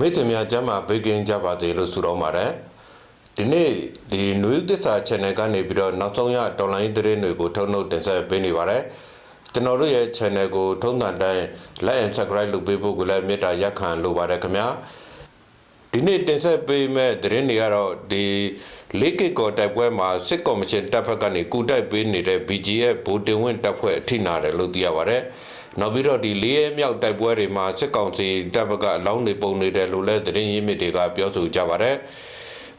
မိတ်ဆွေများကျမ်းမာဘေးကင်းကြပါစေလို့ဆုတောင်းပါတယ်ဒီနေ့ဒီနွေသစ္စာ channel ကနေပြီးတော့နောက်ဆုံးရတော်လိုင်းသတင်းတွေကိုထုတ်နှုတ်တင်ဆက်ပေးနေပါတယ်ကျွန်တော်တို့ရဲ့ channel ကိုထုံးစံတိုင်း like and subscribe လုပ်ပေးဖို့ကိုလည်းမေတ္တာရက်ခံလိုပါတယ်ခင်ဗျာဒီနေ့တင်ဆက်ပေးမဲ့သတင်းတွေကတော့ဒီလေးကစ်ကော်တိုက်ပွဲမှာစစ်ကော်မရှင်တပ်ဖက်ကနေကူတိုက်ပေးနေတဲ့ BGF ဗိုလ်တင်ဝင်းတပ်ဖွဲ့အထိနာတယ်လို့သိရပါတယ် နောက်ပြီးတော့ဒီလေးရဲမြောက်တိုက်ပွဲတွေမှာစစ်ကောင်စီတပ်ဘက်ကအလောင်းတွေပုံနေတယ်လို့လည်းသတင်းရင်းမြစ်တွေကပြောဆိုကြပါတယ်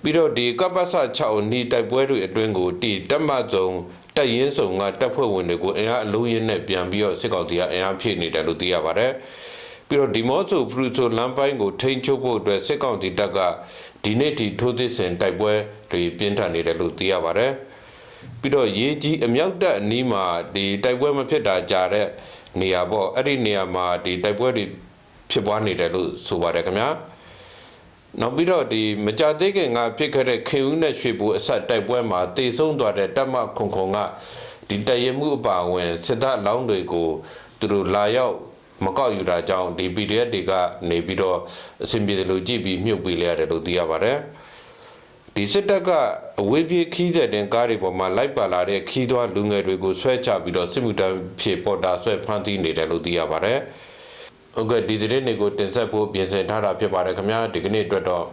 ပြီးတော့ဒီကပ္ပစ6နီတိုက်ပွဲတွေအတွင်းကိုတီတက်မစုံတက်ရင်စုံကတပ်ဖွဲ့ဝင်တွေကိုအင်အားအလုံးရင်းနဲ့ပြန်ပြီးတော့စစ်ကောင်စီကအင်အားဖြည့်နေတယ်လို့သိရပါတယ်ပြီးတော့ဒီမော့ဆိုဖရူဆိုလမ်းပိုင်းကိုထိန်းချုပ်ဖို့အတွက်စစ်ကောင်စီတပ်ကဒီနေ့ဒီထိုးသစ်စင်တိုက်ပွဲတွေပြင်းထန်နေတယ်လို့သိရပါတယ်ပြီးတော့ရေးကြီးအမြောက်တပ်အနီးမှာဒီတိုက်ပွဲမဖြစ်တာကြာတဲ့ နေရာပေါ့အဲ့ဒီနေရာမှာဒီတိုက်ပွဲတွေဖြစ်ပွားနေတယ်လို့ဆိုပါတယ်ခင်ဗျာနောက်ပြီးတော့ဒီမကြသေးခင်ကဖြစ်ခဲ့တဲ့ခင်ဦးနဲ့ရွှေဘူအဆက်တိုက်ပွဲမှာတေဆုံးသွားတဲ့တပ်မခုံခုံကဒီတရမှုအပါဝင်စစ်တပ်လောင်းတွေကိုသူတို့လာရောက်မကောက်ယူတာကြောင့်ဒီ PDF တွေကနေပြီးတော့အစဉ်ပြေတယ်လို့ကြည့်ပြီးမြုပ်ပေးလိုက်ရတယ်လို့သိရပါတယ် ဒီစစ်တပ်ကအဝေးပြေးခီးတဲ့တင်ကားတွေပေါ်မှာလိုက်ပါလာတဲ့ခီးသွွားလူငယ်တွေကိုဆွဲချပြီးတော့စစ်မှုထမ်းဖြေပေါ်တာဆွဲဖမ်းဆီးနေတယ်လို့သိရပါတယ်ဟုတ်ကဲ့ဒီသတင်းတွေကိုတင်ဆက်ဖို့ပြင်ဆင်ထားတာဖြစ်ပါတယ်ခင်ဗျာဒီကနေ့အတွက်တော့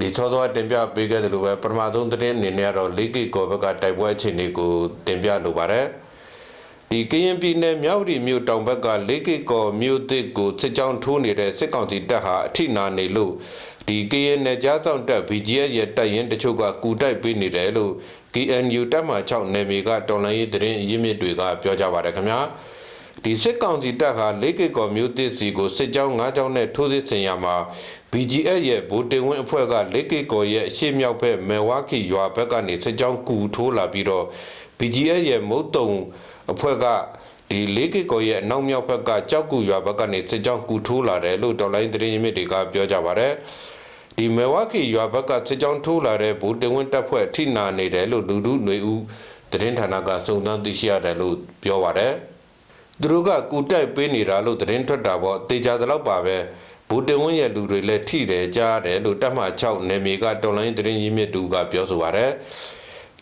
ဒီသောသောတင်ပြပေးခဲ့တယ်လို့ပဲပထမဆုံးသတင်းအနေနဲ့ကတော့လေးကီကောဘက်ကတိုက်ပွဲအခြေအနေကိုတင်ပြလိုပါတယ်ဒီကရင်ပြည်နယ်မြောက်ရီမြို့တောင်ဘက်ကလေးကီကောမြို့သစ်ကိုစစ်ကြောင်းထိုးနေတဲ့စစ်ကောင်စီတပ်ဟာအထိနာနေလို့ ဒီကရင်နယ်ကြားဆောင်တပ် BGF ရဲ့တပ်ရင်းတချို့ကကူတိုက်ပေးနေတယ်လို့ KNU တပ်မှ6နယ်မြေကတော်လှန်ရေးသတင်းရင်းမြစ်တွေကပြောကြပါတယ်ခင်ဗျာဒီစစ်ကောင်စီတပ်ဟာလေးကီကောမြို့သစ်စီကိုစစ်ကြောင်း၅ကြောင်းနဲ့ထိုးစစ်ဆင်ရမှာ BGF ရဲ့ဗိုလ်တင်ဝင်းအဖွဲ့ကလေးကီကောရဲ့အရှိမြောက်ဘက်မဲဝါခီရွာဘက်ကနေစစ်ကြောင်းကူထိုးလာပြီးတော့ BGF ရဲ့မုတ်တုံအဖွဲ့ကဒီလေးကီကောရဲ့အနောက်မြောက်ဘက်ကကြောက်ကူရွာဘက်ကနေစစ်ကြောင်းကူထိုးလာတယ်လို့တော်လိုင်းသတင်းရင်းမြစ်တွေကပြောကြပါတယ် ဒီမဲဝါခီရွာဘက်ကစစ်ကြောင်းထိုးလာတဲ့ဗိုလ်တင်ဝင်းတပ်ဖွဲ့ထိနာနေတယ်လို့လူလူຫນွေဦးသတင်းဌာနကစုံစမ်းသိရှိရတယ်လို့ပြောပါတယ်သူတို့ကကူတိုက်ပေးနေတာလို့သတင်းထွက်တာပေါ့တေချာသလောက်ပါပဲဘူတင်ဝင်းရဲ့လူတွေလည်းထိတယ်ကြားတယ်လို့တပ်မှ6နယ်မြေကတော်လိုင်းသတင်းရင်းမြစ်တူကပြောဆိုပါတယ်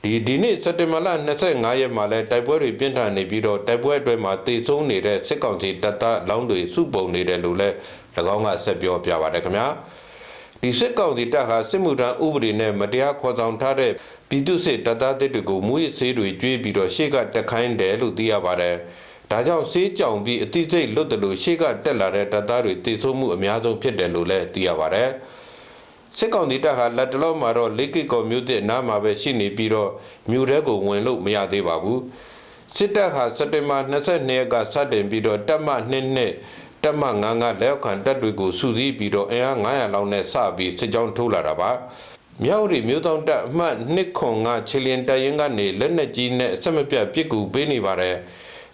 ဒီဒီနေ့စက်တင်ဘာလ25ရက်မှာလဲတိုက်ပွဲတွေပြင်းထန်နေပြီးတော့တိုက်ပွဲအတွင်းမှာတေဆုံးနေတဲ့စစ်ကောင်စီတပ်သားလောင်းတွေစုပုံနေတယ်လို့လဲ၎င်းကဆက်ပြောပြပါတယ်ခင်ဗျာ ဒီစစ်ကောင်စီတပ်ဟာစစ်မှုထမ်းဥပဒေနဲ့မတရားခေါ်ဆောင်ထားတဲ့ပြည်သူစစ်တပ်သားတွေကိုမူရစ်ဆေးတွေကျွေးပြီးတော့ရှေ့ကတက်ခိုင်းတယ်လို့သိရပါတယ်ဒါကြောင့်စေးကြောင်ပြီးအတိစိတ်လွတ်တယ်လို့ရှေ့ကတက်လာတဲ့တပ်သားတွေတည်ဆိုးမှုအများဆုံးဖြစ်တယ်လို့လည်းသိရပါတယ်စစ်ကောင်စီတပ်ဟာလက်တလောမှာတော့လေးကိကောမြို့တဲ့နားမှာပဲရှိနေပြီးတော့မြို့ထဲကိုဝင်လို့မရသေးပါဘူးစစ်တပ်ဟာစက်တင်ဘာ22ရက်ကစတင်ပြီးတော့တပ်မ2နဲ့ တပ်မ9ကလက်ခံတပ်တွေကိုစုစည်းပြီးတော့အင်အား900လောက်နဲ့စပြီးစစ်ကြောင်းထိုးလာတာပါမြောက်ရီမြို့တောင်တပ်အမှတ်2ခွန်ကချီလင်တရင်ကနေလက်နက်ကြီးနဲ့အဆက်မပြတ်ပစ်ကူပေးနေပါတယ်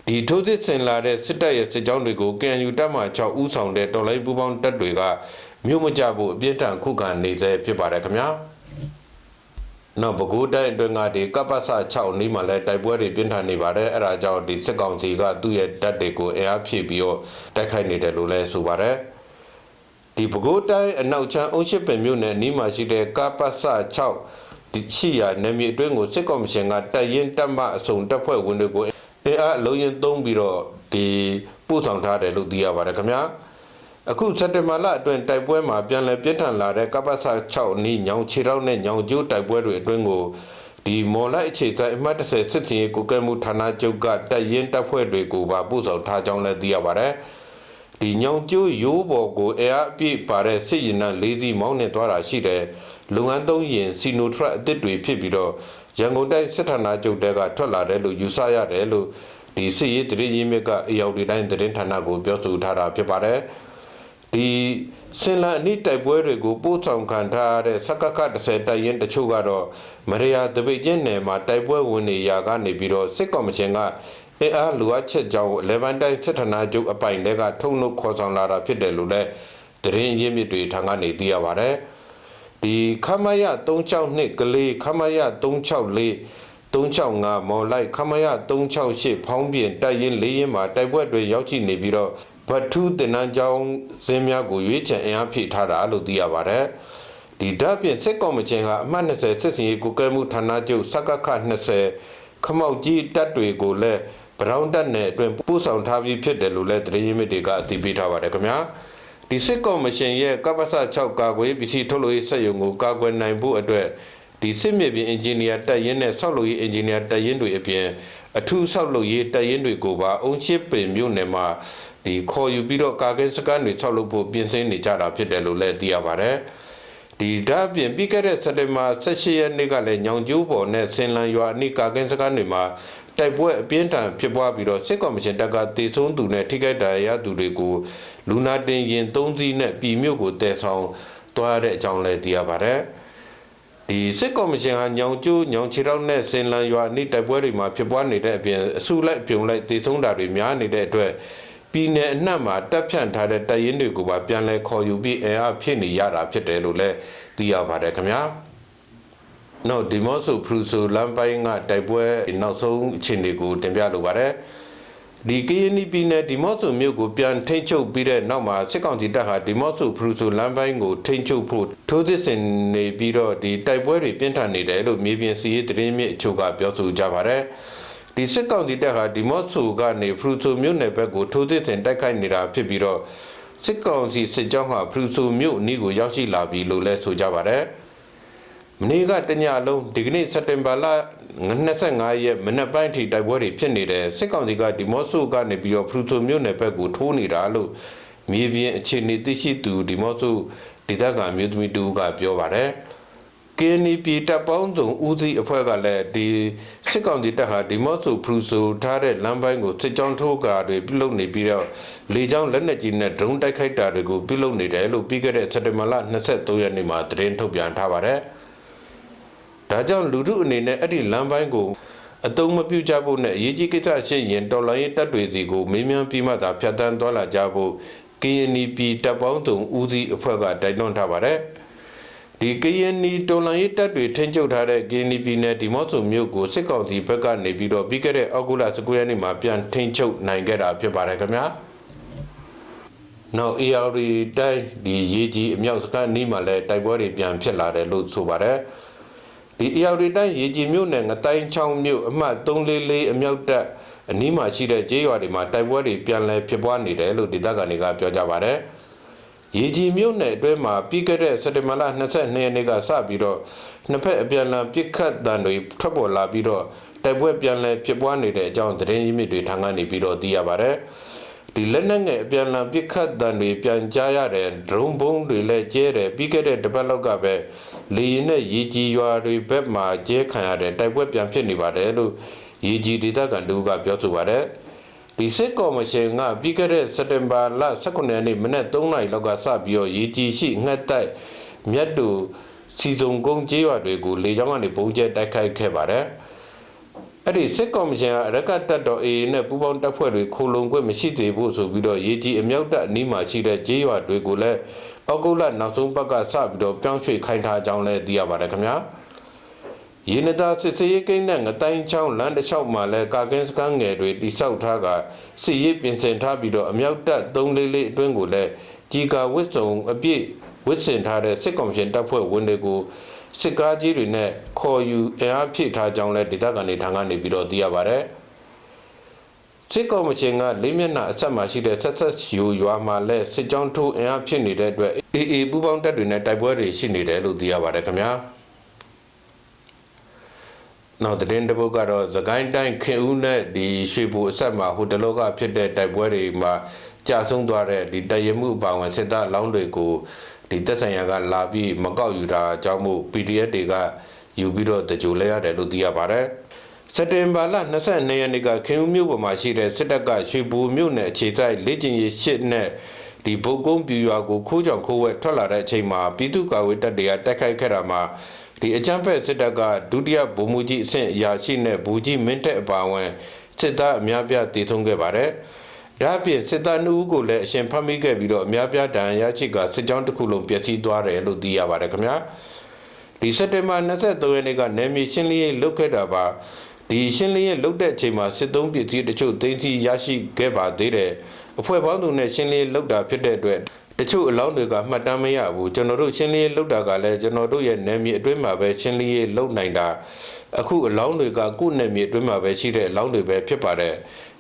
ဒီထိုးစစ်ဆင်လာတဲ့စစ်တပ်ရဲ့စစ်ကြောင်းတွေကို KNU တပ်မှ6ဦးဆောင်တဲ့တော်လိုင်းပူပေါင်းတပ်တွေကမြို့မကြဖို့အပြစ်ဒဏ်ခုခံနေစေဖြစ်ပါတယ်ခင်ဗျာ နောက်ပဲခူးတိုင်းအတွင်းကဒီကပ္ပစ6နီးမှာလဲတိုက်ပွဲတွေပြင်းထန်နေပါတယ်အဲ့ဒါကြောင့်ဒီစစ်ကောင်စီကသူ့ရဲ့တပ်တွေကိုအင်အားဖြည့်ပြီးတော့တိုက်ခိုက်နေတယ်လို့လဲဆိုပါတယ်ဒီပဲခူးတိုင်းအနောက်ချမ်းအုပ်ရှစ်ပင်မြို့နယ်နီးမှာရှိတဲ့ကပ္ပစ6ဒီရှိရာနယ်မြေအတွင်းကိုစစ်ကောင်မရှင်ကတပ်ရင်တပ်မအစုံတပ်ဖွဲ့ဝင်တွေကိုအင်အားအလုံးရင်သုံးပြီးတော့ဒီပို့ဆောင်ထားတယ်လို့သိရပါတယ်ခင်ဗျာ အခုစက်တင်ဘာလအတွင်းတိုက်ပွဲမှာပြန်လည်ပြင်းထန်လာတဲ့ကပ္ပစ6နီးညောင်ခြေထောက်နဲ့ညောင်ကျိုးတိုက်ပွဲတွေအတွင်းကိုဒီမော်လိုက်အခြေဆိုင်အမှတ်30စစ်စင်ရေးကိုကဲမှုဌာနချုပ်ကတပ်ရင်တပ်ဖွဲ့တွေကိုပါပို့ဆောင်ထားကြောင်းလည်းသိရပါတယ်ဒီညောင်ကျိုးရိုးပေါ်ကိုအအားအပြည့်ပါတဲ့စစ်ရင်နှံ၄စီးမောင်းနေသွားတာရှိတယ်လုပ်ငန်းသုံးရင်စီနိုထရက်အစ်စ်တွေဖြစ်ပြီးတော့ရန်ကုန်တိုင်းစစ်ဌာနချုပ်တဲကထွက်လာတယ်လို့ယူဆရတယ်လို့ဒီစစ်ရေးတရေရင်းမြစ်ကအရောက်ဒီတိုင်းသတင်းဌာနကိုပြောဆိုထားတာဖြစ်ပါတယ် ဒီစင်လန်အနိတိုက်ပွဲတွေကိုပို့ဆောင်ခံထားတဲ့စကက30တိုက်ရင်တချို့ကတော့မရယာတပိတ်ချင်းနယ်မှာတိုက်ပွဲဝင်နေရာကနေပြီးတော့စစ်ကော်မရှင်ကအင်အားလူအပ်ချက်ကြောင့်11တိုင်းစစ်ဌာနချုပ်အပိုင်တွေကထုံနှုတ်ခေါ်ဆောင်လာတာဖြစ်တယ်လို့လည်းသတင်းရင်းမြစ်တွေထံကနေသိရပါတယ်။ဒီခမရ362ကလေးခမရ364 365မော်လိုက်ခမရ368ဖောင်းပြင်တိုက်ရင်လေးရင်မှာတိုက်ပွဲတွေရောက်ရှိနေပြီးတော့ ဗတ်ထူးတင်နန်းကျောင်းစင်းများကိုရွေးချယ်အင်အားဖြည့်ထားတာလို့သိရပါတယ်ဒီဓာတ်ပြင်စစ်ကော်မရှင်ကအမှတ်20စစ်စင်ရေးကုကဲမှုဌာနချုပ်စကခ20ခမောက်ကြီးတပ်တွေကိုလည်းဗရောင်းတပ်နယ်အတွင်းပို့ဆောင်ထားပြီးဖြစ်တယ်လို့လည်းသတင်းရင်းမြစ်တွေကအသိပေးထားပါတယ်ခင်ဗျာဒီစစ်ကော်မရှင်ရဲ့ကပ္ပစ6ကာကွယ်ပစ္စည်းထုတ်လုပ်ရေးစက်ရုံကိုကာကွယ်နိုင်ဖို့အတွက်ဒီစစ်မြေပြင်အင်ဂျင်နီယာတပ်ရင်းနဲ့ဆောက်လုပ်ရေးအင်ဂျင်နီယာတပ်ရင်းတွေအပြင်အထူးဆောက်လုပ်ရေးတပ်ရင်းတွေကိုပါအုံရှစ်ပင်မြို့နယ်မှာ ဒီခေါ်ယူပြီးတော့ကာကင်းစကန်တွေဆောက်လုပ်ဖို့ပြင်ဆင်နေကြတာဖြစ်တယ်လို့လည်းသိရပါတယ်ဒီဓာတ်ပြင်ပြီးခဲ့တဲ့စက်တင်ဘာ18ရက်နေ့ကလည်းညောင်ကျိုးပေါ်နဲ့ဆင်လန်ရွာအနိကာကင်းစကန်တွေမှာတိုက်ပွဲအပြင်းထန်ဖြစ်ပွားပြီးတော့စစ်ကော်မရှင်တပ်ကတေဆုံးသူနဲ့ထိခိုက်ဒဏ်ရာရသူတွေကိုလူနာတင်ရင်၃စီးနဲ့ပြည်မြို့ကိုတည်ဆောင်သွားတဲ့အကြောင်းလည်းသိရပါတယ်ဒီစစ်ကော်မရှင်ဟာညောင်ကျိုးညောင်ချီတောက်နဲ့စင်လန်ရွာအနိတိုက်ပွဲတွေမှာဖြစ်ပွားနေတဲ့အပြင်အစုလိုက်ပြုံလိုက်တေဆုံးတာတွေများနေတဲ့အတွက် ပြည်내အနှံ့မှာတပ်ဖြန့်ထားတဲ့တပ်ရင်းတွေကိုပါပြန်လဲခေါ်ယူပြီးအင်အားဖြစ်နေရတာဖြစ်တယ်လို့လည်းသိရပါတယ်ခင်ဗျာ။နောက်ဒီမော့ဆိုဖရူဆိုလမ်းပိုင်းကတိုက်ပွဲနောက်ဆုံးအခြေအနေကိုတင်ပြလိုပါတယ်။ဒီကရင်နီပြည်နယ်ဒီမော့ဆိုမြို့ကိုပြန်ထိန်းချုပ်ပြီးတဲ့နောက်မှာစစ်ကောင်စီတပ်ဟာဒီမော့ဆိုဖရူဆိုလမ်းပိုင်းကိုထိန်းချုပ်ဖို့ထိုးစစ်ဆင်နေပြီးတော့ဒီတိုက်ပွဲတွေပြင်းထန်နေတယ်လို့မြေပြင်စီးရေးသတင်းမြစ်အချို့ကပြောဆိုကြပါတယ်။ ဒီစစ်ကောင်စီတပ်ဟာဒီမော့ဆိုကနေဖရူဆိုမြို့နယ်ဘက်ကိုထိုးစစ်ဆင်တိုက်ခိုက်နေတာဖြစ်ပြီးတော့စစ်ကောင်စီစစ်ကြောင်းဟာဖရူဆိုမြို့အနီးကိုရောက်ရှိလာပြီလို့လည်းဆိုကြပါတယ်။မနေ့ကတညလုံးဒီကနေ့စက်တင်ဘာလ25ရက်မနက်ပိုင်းထိတိုက်ပွဲတွေဖြစ်နေတယ်စစ်ကောင်စီကဒီမော့ဆိုကနေပြီးတော့ဖရူဆိုမြို့နယ်ဘက်ကိုထိုးနေတာလို့မြေပြင်အခြေအနေသိရှိသူဒီမော့ဆိုဒေသခံမြို့သမီးတူကပြောပါတယ်။ KNP တပ်ပေါင်းစုံဦးစီးအဖွဲ့ကလည်းဒီစစ်ကောင်စီတပ်ဟာဒီမော့ဆိုဖရူဆိုထားတဲ့လမ်းပိုင်းကိုစစ်ကြောင်းထိုးကာတွေပြုလုပ်နေပြီးတော့လေကြောင်းလက်နက်ကြီးနဲ့ဒရုန်းတိုက်ခိုက်တာတွေကိုပြုလုပ်နေတယ်လို့ပြီးခဲ့တဲ့စက်တင်ဘာလ23ရက်နေ့မှာသတင်းထုတ်ပြန်ထားပါတယ်။ဒါကြောင့်လူထုအနေနဲ့အဲ့ဒီလမ်းပိုင်းကိုအတုံးမပြုကြဖို့နဲ့အရေးကြီးကိစ္စရှိရင်တော်လိုင်းတပ်တွေစီကိုမေးမြန်းပြီးမှသာဖြတ်တန်းသွားလာကြဖို့ KNP တပ်ပေါင်းစုံဦးစီးအဖွဲ့ကတိုက်တွန်းထားပါတယ် ဒီ KNP တော်လိုင်းတပ်တွေထိန်းချုပ်ထားတဲ့ KNP နဲ့ဒီမော့ဆိုမြို့ကိုစစ်ကောင်စီဘက်ကနေပြီးတော့ပြီးခဲ့တဲ့အောက်တိုဘာ19ရက်နေ့မှာပြန်ထိန်းချုပ်နိုင်ခဲ့တာဖြစ်ပါတယ်ခင်ဗျာနောက် AR တိုင်းဒီရေးကြီးအမြောက်စကန်နီးမှာလည်းတိုက်ပွဲတွေပြန်ဖြစ်လာတယ်လို့ဆိုပါတယ်။ဒီအရောက်တိုင်းရေကြီးမြို့နယ်ငတိုင်းချောင်းမြို့အမှတ်344အမြောက်တပ်အနီးမှာရှိတဲ့ကျေးရွာတွေမှာတိုက်ပွဲတွေပြန်လည်ဖြစ်ပွားနေတယ်လို့ဒေသခံတွေကပြောကြပါတယ်။ ရေကြီးမြို့နယ်အတွင်းမှာပြီးခဲ့တဲ့စက်တင်ဘာလ22ရက်နေ့ကစပြီးတော့နှစ်ဖက်အပြန်အလှန်ပစ်ခတ်တံတွေထွက်ပေါ်လာပြီးတော့တိုက်ပွဲပြန်လည်ဖြစ်ပွားနေတဲ့အကြောင်းသတင်းရင်းမြစ်တွေထံကနေပြီးတော့သိရပါတယ်။ဒီလက်နက်ငယ်အပြန်အလှန်ပစ်ခတ်တံတွေပြန်ကြားရတဲ့ဒရုန်းဘုံတွေလည်းကျဲတယ်ပြီးခဲ့တဲ့တပတ်လောက်ကပဲလေရင်နဲ့ရေကြီးရွာတွေဘက်မှာကျဲခံရတဲ့တိုက်ပွဲပြန်ဖြစ်နေပါတယ်လို့ရေကြီးဒေသခံတူကပြောဆိုပါတယ် ဒီစစ်ကော်မရှင်ကပြီးခဲ့တဲ့စက်တင်ဘာလ18ရက်နေ့မနက်3နာရီလောက်ကစပြီးတော့ရေကြီးရှိငှက်တိုက်မြတ်တူစီစုံကုန်းကျေးရွာတွေကိုလေကြောင်းကနေပုံကျဲတိုက်ခိုက်ခဲ့ပါတယ်အဲ့ဒီစစ်ကော်မရှင်ကရကတ်တပ်တော် AA နဲ့ပူးပေါင်းတပ်ဖွဲ့တွေခိုလုံခွင့်မရှိသေးဘူးဆိုပြီးတော့ရေကြီးအမြောက်တပ်အနီးမှာရှိတဲ့ကျေးရွာတွေကိုလည်းဩဂုတ်လနောက်ဆုံးပတ်ကစပြီးတော့ပြောင်းရွှေ့ခိုင်းထားကြောင်းလည်းသိရပါတယ်ခင်ဗျာ ရေနတာစစ်စေးကိန်းနဲ့ငတိုင်းချောင်းလမ်းတစ်လျှောက်မှာလည်းကာကင်းစကန်ငယ်တွေတိစောက်ထားကစစ်ရေးပြင်ဆင်ထားပြီးတော့အမြောက်တပ်344အတွင်းကိုလည်းကြီးကာဝစ်စုံအပြည့်ဝစ်စင်ထားတဲ့စစ်ကောင်ရှင်တပ်ဖွဲ့ဝင်တွေကိုစစ်ကားကြီးတွေနဲ့ခေါ်ယူအင်အားဖြည့်ထားကြောင်းလည်းဒေသခံတွေထံကနေပြီးတော့သိရပါတယ်။စစ်ကော်မရှင်ကလေးမျက်နှာအဆက်မှာရှိတဲ့ဆက်ဆက်ယူရွာမှာလည်းစစ်ကြောင်းထိုးအင်အားဖြစ်နေတဲ့အတွက်အေးအေးပူပေါင်းတပ်တွေနဲ့တိုက်ပွဲတွေရှိနေတယ်လို့သိရပါတယ်ခင်ဗျာ နောက်တဲ့တပုတ်ကတော့သကိုင်းတိုင်းခင်ဦးနဲ့ဒီရွှေဘူအဆက်မှာဟိုတလောကဖြစ်တဲ့တိုက်ပွဲတွေမှာကြာဆုံးသွားတဲ့ဒီတရမှုအပါဝင်စစ်သားအလောင်းတွေကိုဒီတက်ဆိုင်ရာကလာပြီးမကောက်ယူတာအကြောင်းမို့ PDF တွေကယူပြီးတော့တကြိုလဲရတယ်လို့သိရပါတယ်။စက်တင်ဘာလ22ရက်နေ့ကခင်ဦးမြို့ပေါ်မှာရှိတဲ့စစ်တပ်ကရွှေဘူမြို့နယ်အခြေစိုက်လက်ကျင်ရရှစ်နဲ့ဒီဗုတ်ကုန်းပြူရွာကိုခိုးကြောင်ခိုးဝဲထွက်လာတဲ့အချိန်မှာပြည်သူ့ကာကွယ်တပ်တွေကတိုက်ခိုက်ခဲ့တာမှာ ဒီအကြမ်းဖက်စစ်တပ်ကဒုတိယဗိုလ်မှူးကြီးအဆင့်အရာရှိနဲ့ဗိုလ်ကြီးမင်းတက်အပါအဝင်စစ်သားအများပြားတည်ဆုံခဲ့ပါတယ်။ဒါ့အပြင်စစ်သားနှုတ်ကိုလည်းအရှင်ဖမ်းမိခဲ့ပြီးတော့အများပြားဒဏ်ရာရချိကစစ်ကြောင်းတစ်ခုလုံးပျက်စီးသွားတယ်လို့သိရပါတယ်ခင်ဗျာ။ဒီစက်တင်ဘာ23ရက်နေ့ကနေမြေရှင်းလင်းရေးလုပ်ခဲ့တာပါဒီရှင်းလင်းရေးလုတ်တဲ့အချိန်မှာစစ်သုံးပစ္စည်းတချို့သိမ်းဆည်းရရှိခဲ့ပါသေးတယ်အဖွဲ့ပေါင်းသူနဲ့ရှင်းလင်းလောက်တာဖြစ်တဲ့အတွက် တချို့အလောင်းတွေကမှတ်တမ်းမရဘူးကျွန်တော်တို့ရှင်းလင်းလောက်တာကလည်းကျွန်တော်တို့ရဲ့နယ်မြေအတွင်းမှာပဲရှင်းလင်းလောက်နိုင်တာအခုအလောင်းတွေကကိုယ့်နယ်မြေအတွင်းမှာပဲရှိတဲ့အလောင်းတွေပဲဖြစ်ပါတယ်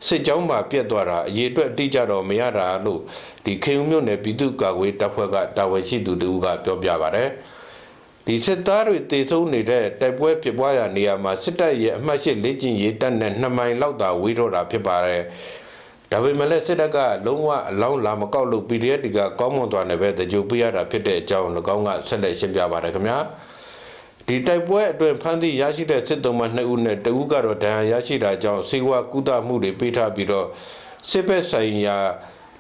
စစ်ကြောင်းမှာပြက်သွားတာအရေးအတွက်အတိအကျတော့မရတာလို့ဒီခေုံမြို့နယ်ပြည်သူ့ကာကွယ်တပ်ဖွဲ့ကတာဝန်ရှိသူတူကပြောပြပါတယ်ဒီစစ်သားတွေတေဆုံးနေတဲ့တိုက်ပွဲဖြစ်ပွားရာနေရာမှာစစ်တပ်ရဲ့အမှတ်၈လေ့ကျင့်ရေးတပ်နဲ့2မိုင်လောက်သာဝေးတော့တာဖြစ်ပါတယ်။ ဒါပေမဲ့လည်းစစ်တပ်ကလုံးဝအလောင်းလာမကောက်လို့ PDF တွေကကောင်းမွန်သွားနေပဲတကြိုပြရတာဖြစ်တဲ့အကြောင်း၎င်းကဆက်လက်ရှင်းပြပါတယ်ခင်ဗျာ။ဒီတိုက်ပွဲအတွင်းဖမ်းသည့်ရရှိတဲ့စစ်သုံးမ2ဦးနဲ့တဦးကတော့ဒဏ်ရာရရှိတာကြောင့်စေဝါကုသမှုတွေပေးထားပြီးတော့စစ်ဘက်ဆိုင်ရာ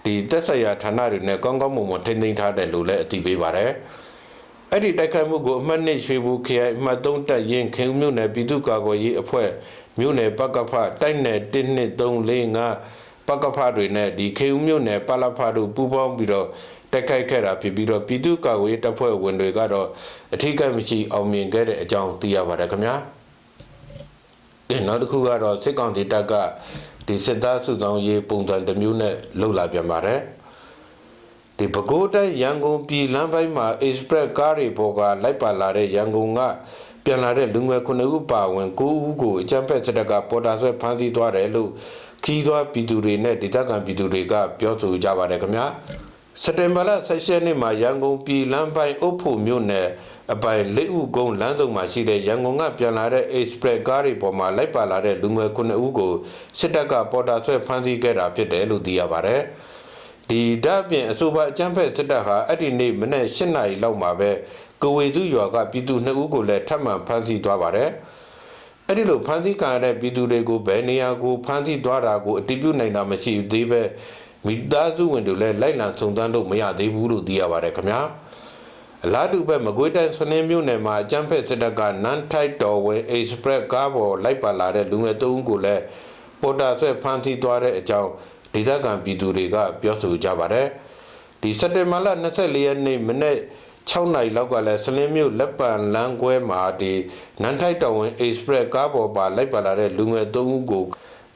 ဒီတက်ဆိုင်ရာဌာနတွေနဲ့ကောင်းကောင်းမွန်မွန်ထိန်းသိမ်းထားတယ်လို့လည်းအသိပေးပါတယ်။အဲ့ဒီတိုက်ခိုက်မှုကိုအမှတ်နှစ်ရွှေဘူခရိုင်အမှတ်3တပ်ရင်းခင်ဦးမြို့နယ်ပြည်သူ့ကာကွယ်ရေးအဖွဲ့မြို့နယ်ပကဖတိုက်နယ်1 2 3 4 5 ပကဖတွေနဲ့ဒီခင်ဦးမြို့နယ်ပလဖတို့ပူးပေါင်းပြီးတော့တိုက်ခိုက်ခဲ့တာဖြစ်ပြီးတော့ပြည်သူ့ကာကွယ်ရေးတပ်ဖွဲ့ဝင်တွေကတော့အထူးကိမရှိအောင်မြင်ခဲ့တဲ့အကြောင်းသိရပါတယ်ခင်ဗျာ။ဒီနောက်တစ်ခုကတော့စစ်ကောင်စီတပ်ကဒီစစ်သားစုဆောင်ရေးပုံစံတစ်မျိုးနဲ့လှုပ်လာပြန်ပါတယ်။ဒီပဲခူးတိုင်းရန်ကုန်ပြည်လမ်းပိုင်းမှာ express ကားတွေပေါ်ကလိုက်ပါလာတဲ့ရန်ကုန်ကပြန်လာတဲ့လူငယ်9ဦးပါဝင်9ဦးကိုအကြမ်းဖက်စစ်တပ်ကပေါ်တာဆွဲဖမ်းဆီးသွားတယ်လို့ ခီးသွွားပြည်သူတွေနဲ့ဒေသခံပြည်သူတွေကပြောဆိုကြပါတယ်ခင်ဗျာစက်တင်ဘာလ16ရက်နေ့မှာရန်ကုန်ပြည်လမ်းပိုင်းအုပ်ဖို့မြို့နယ်အပိုင်လက်ဥကုန်းလမ်းစုံမှာရှိတဲ့ရန်ကုန်ကပြန်လာတဲ့ express ကားတွေပေါ်မှာလိုက်ပါလာတဲ့လူငယ်9ဦးကိုစစ်တပ်ကပေါ်တာဆွဲဖမ်းဆီးခဲ့တာဖြစ်တယ်လို့သိရပါတယ်။ဒီဓာတ်ပြင်အဆိုပါအကျန်းဖက်စစ်တပ်ဟာအဲ့ဒီနေ့မနေ့၈နာရီလောက်မှာပဲကဝေစုရွာကပြည်သူနှစ်ဦးကိုလည်းထပ်မံဖမ်းဆီးသွားပါတယ်။ အဲ့ဒီလိုဖမ်းဆီးခံရတဲ့ပြည်သူတွေကိုဘယ်နေရာကိုဖမ်းဆီးသွားတာကိုအတည်ပြုနိုင်တာမရှိသေးပဲမိသားစုဝင်တွေလည်းလိုက်လံစုံစမ်းလို့မရသေးဘူးလို့သိရပါတယ်ခင်ဗျာ။အလားတူပဲမကွေးတိုင်းစနင်းမြို့နယ်မှာအကျန်းဖက်စစ်တပ်ကနန်းထိုက်တော်ဝင် express ကားပေါ်လိုက်ပါလာတဲ့လူငယ်၃ဦးကိုလည်းပေါ်တာဆွဲဖမ်းဆီးသွားတဲ့အကြောင်းဒေသခံပြည်သူတွေကပြောဆိုကြပါတယ်။ဒီစက်တင်ဘာလ24ရက်နေ့မနေ့ 6နိုင်လောက်ကလည်းစလင်းမြို့လက်ပံလမ်းခွဲမှာဒီနန်းထိုက်တော်ဝင် express ကားပေါ်ပါလိုက်ပါလာတဲ့လူငယ်3ဦးကို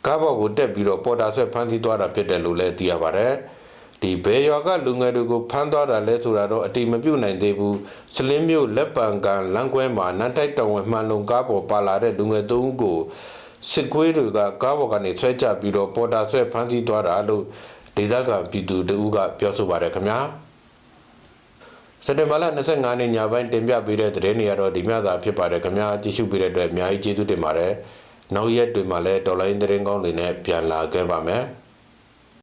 ကားပေါ်ကိုတက်ပြီးတော့ပေါ်တာဆွဲဖမ်းဆီးသွားတာဖြစ်တယ်လို့လည်းသိရပါတယ်။ဒီဘေရွာကလူငယ်တွေကိုဖမ်းသွားတာလဲဆိုတာတော့အတိမပြုတ်နိုင်သေးဘူး။စလင်းမြို့လက်ပံကန်လမ်းခွဲမှာနန်းထိုက်တော်ဝင်မှန်လုံကားပေါ်ပါလာတဲ့လူငယ်3ဦးကိုစစ်ကွေးတွေကကားပေါ်ကနေဆွဲချပြီးတော့ပေါ်တာဆွဲဖမ်းဆီးသွားတာလို့ဒေသခံပြည်သူတဦးကပြောဆိုပါတယ်ခင်ဗျာ စက်တင်ဘာလ25ရက်ညပိုင်းတင်ပြပေးတဲ့သတင်းတွေကတော့ဒီမျှသာဖြစ်ပါတယ်ခင်ဗျာကြည့်ရှုပေးတဲ့အတွက်အများကြီးကျေးဇူးတင်ပါတယ်နောက်ရက်တွေမှာလည်းဒေါ်လာရင်းသတင်းကောင်းတွေနဲ့ပြန်လာခဲ့ပါမယ်